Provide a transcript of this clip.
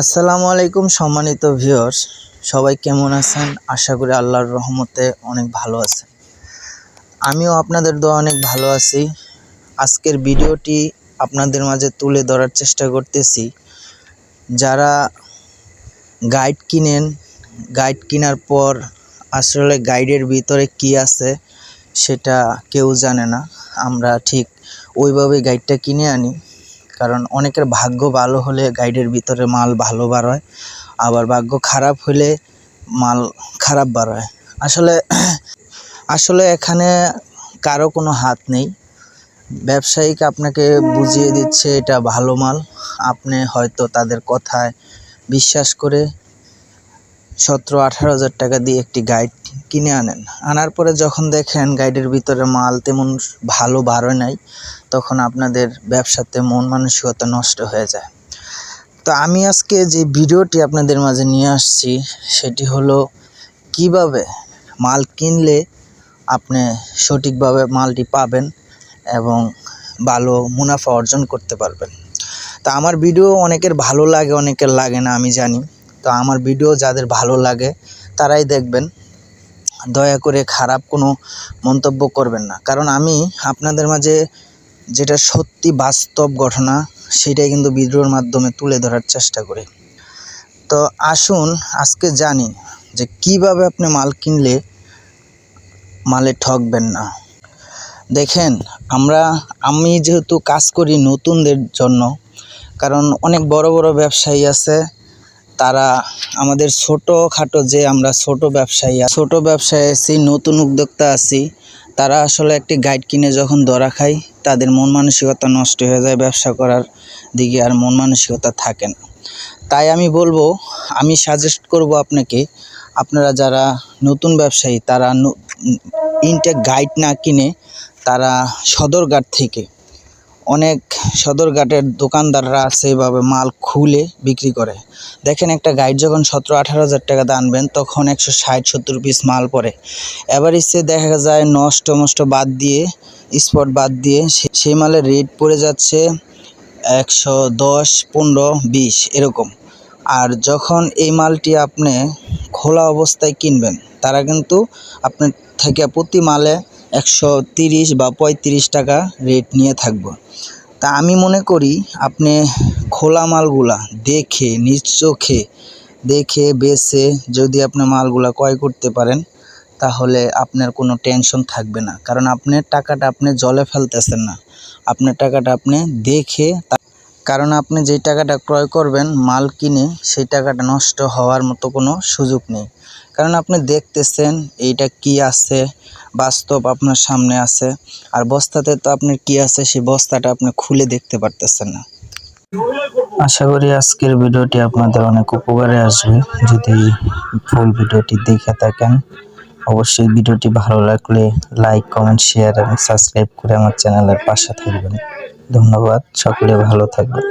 আসসালামু আলাইকুম, সম্মানিত ভিউয়ার্স। সবাই কেমন আছেন? আশা করি আল্লাহর রহমতে অনেক ভালো আছেন। আমিও আপনাদের দোয়া অনেক ভালো আছি। আজকের ভিডিওটি আপনাদের মাঝে তুলে ধরার চেষ্টা করতেছি। যারা গাইড কিনেন, গাইড কেনার পর আসলে গাইডের ভিতরে কি আছে সেটা কেউ জানে না। আমরা ঠিক ওইভাবে গাইডটা কিনে আনি। কারণ অনেকের ভাগ্য ভালো হলে গাইডের ভিতরে মাল ভালো বাড়ায়, আবার ভাগ্য খারাপ হলে মাল খারাপ বার হয় আসলে আসলে এখানে কারও কোনো হাত নেই। ব্যবসায়িক আপনাকে বুঝিয়ে দিচ্ছে এটা ভালো মাল। আপনি হয়তো তাদের কথায় বিশ্বাস করে সতেরো আঠারো হাজার টাকা দিয়ে একটি গাইড কিনে আনেন। আনার পরে যখন দেখেন গাইডের ভিতরে মাল তেমন ভালো বাড়ে নাই, তখন আপনাদের ব্যবসাতে মন মানসিকতা নষ্ট হয়ে যায়। তো আমি আজকে যে ভিডিওটি আপনাদের মাঝে নিয়ে আসছি, সেটি হলো কীভাবে মাল কিনলে আপনি সঠিকভাবে মালটি পাবেন এবং ভালো মুনাফা অর্জন করতে পারবেন। তা আমার ভিডিও অনেকের ভালো লাগে, অনেকের লাগে না, আমি জানি। তো আমার ভিডিও যাদের ভালো লাগে, তারাই দেখবেন। দয়া করে খারাপ কোনো মন্তব্য করবেন না। কারণ আমি আপনাদের মাঝে যেটা সত্যি বাস্তব ঘটনা, সেটাই কিন্তু ভিডিওর মাধ্যমে তুলে ধরার চেষ্টা করি। তো আসুন, আজকে জানি যে কীভাবে আপনি মাল কিনলে মালে ঠকবেন না। দেখেন, আমরা, আমি যেহেতু কাজ করি নতুনদের জন্য, কারণ অনেক বড় বড় ব্যবসায়ী আছে তারা আমাদের ছোটোখাটো যে আমরা ছোট ব্যবসায়ী ছোট ব্যবসায়ী আছি, নতুন উদ্যোক্তা আছি, তারা আসলে একটি গাইড কিনে যখন ধরা খায়, তাদের মন মানসিকতা নষ্ট হয়ে যায় ব্যবসা করার দিকে আর মন মানসিকতা থাকে না। তাই আমি বলব, আমি সাজেস্ট করব আপনাকে, আপনারা যারা নতুন ব্যবসায়ী, তারা ইনটেক গাইড না কিনে, তারা সদরঘাট থেকে অনেক সদরঘাটের দোকানদাররা এভাবে মাল খুলে বিক্রি করে। দেখেন একটা গাইড যখন সতেরো আঠারো হাজার টাকা আনবেন, তখন একশো ষাট, সত্তর পিস মাল পড়ে। এসে দেখা যায় নষ্ট মষ্ট বাদ দিয়ে স্পট বাদ দিয়ে সেই মালের রেট পড়ে যাচ্ছে একশো দশ, পনেরো, বিশ, এরকম। আর যখন এই মালটি আপনি খোলা অবস্থায় কিনবেন, তারা কিন্তু আপনার থেকে প্রতি মালে একশো তিরিশ বা পঁয়ত্রিশ টাকা রেট নিয়ে থাকব। তা আমি মনে করি আপনি খোলা মালগুলা দেখে, নিজ চোখে দেখে, বেছে যদি আপনি মালগুলা ক্রয় করতে পারেন, তাহলে আপনার কোনো টেনশন থাকবে না। কারণ আপনার টাকাটা আপনি জলে ফেলতেছেন না। আপনার টাকাটা আপনি দেখে কারণ আপনি যেই টাকাটা ক্রয় করবেন, মাল কিনে, সেই টাকাটা নষ্ট হওয়ার মতো কোনো সুযোগ নেই। কারণ আপনি দেখতেছেন এইটা কি আছে, বাস্তব আপনার সামনে আছে, আর বস্তাতে তো আপনার কি আছে সেই বস্তাটা আপনি খুলে দেখতে পারতেছেন না। আশা করি আজকের ভিডিওটি আপনাদের অনেক উপকারে আসবে। যদি ফুল ভিডিওটি দেখে থাকেন, অবশ্যই ভিডিওটি ভালো লাগলে লাইক, কমেন্ট, শেয়ার এবং সাবস্ক্রাইব করে আমার চ্যানেলের পাশে থাকবেন। ধন্যবাদ, সকলে ভালো থাকবেন।